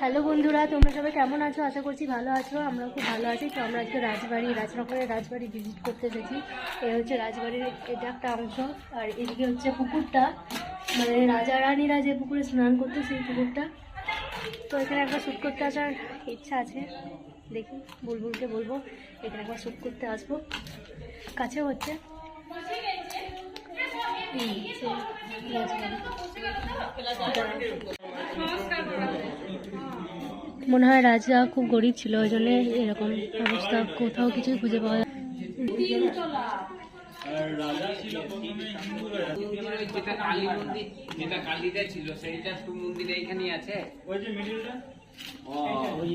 Hello বন্ধুরা, তোমরা সবাই কেমন আছো? আশা করছি ভালো আছো আমরা খুব ভালো আছি। তো আমরা আজকে রাজবাড়ি রাজনগরের রাজবাড়ি ভিজিট করতে এসেছি এই হচ্ছে রাজবাড়ির এটা একটা অংশ, আর এদিকে হচ্ছে পুকুরটা। মানে রাজা রানীরা যে পুকুরে স্নান করতো সেই পুকুরটা। তো এখানে একবার শ্যুট করতে আসার ইচ্ছা আছে। দেখি, বুলবুলকে বলব, এখানে একবার শ্যুট করতে আসব। কাছে হচ্ছে। রাজবাড়ি। মনে হয় রাজা খুব গরিব ছিল ওই জন্য এরকম অবস্থা কোথাও কিছুই খুঁজে পাওয়া যায় যেটা কালী মন্দির যেটা কালীটা ছিল সেইটা তো মন্দির এইখানেই আছে? ওই যে মিডিলটা ও, ওই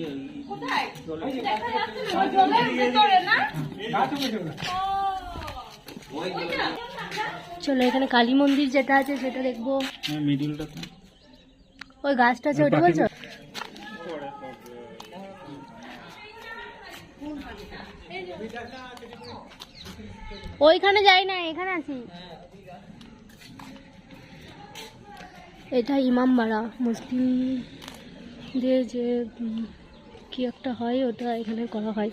ওই চলো এখানে কালী মন্দির যেটা আছে সেটা দেখব। মিডিলটা ওই গাছটা আছে ওটা বলছো? ওইখানে যাই না, এখানে আছি। এটা ইমামবাড়া মুসলিমদের যে কি একটা হয়, ওটা এখানে করা হয়।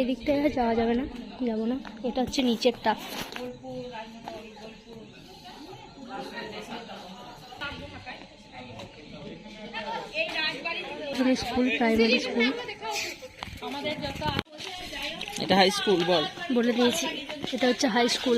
এদিকটায় আর যাওয়া যাবে না, যাব না। এটা হচ্ছে নিচেরটা। এখানে স্কুল প্রাইমারি স্কুল এটা হাই স্কুল বল। বলে দিয়েছি। এটা হচ্ছে হাই স্কুল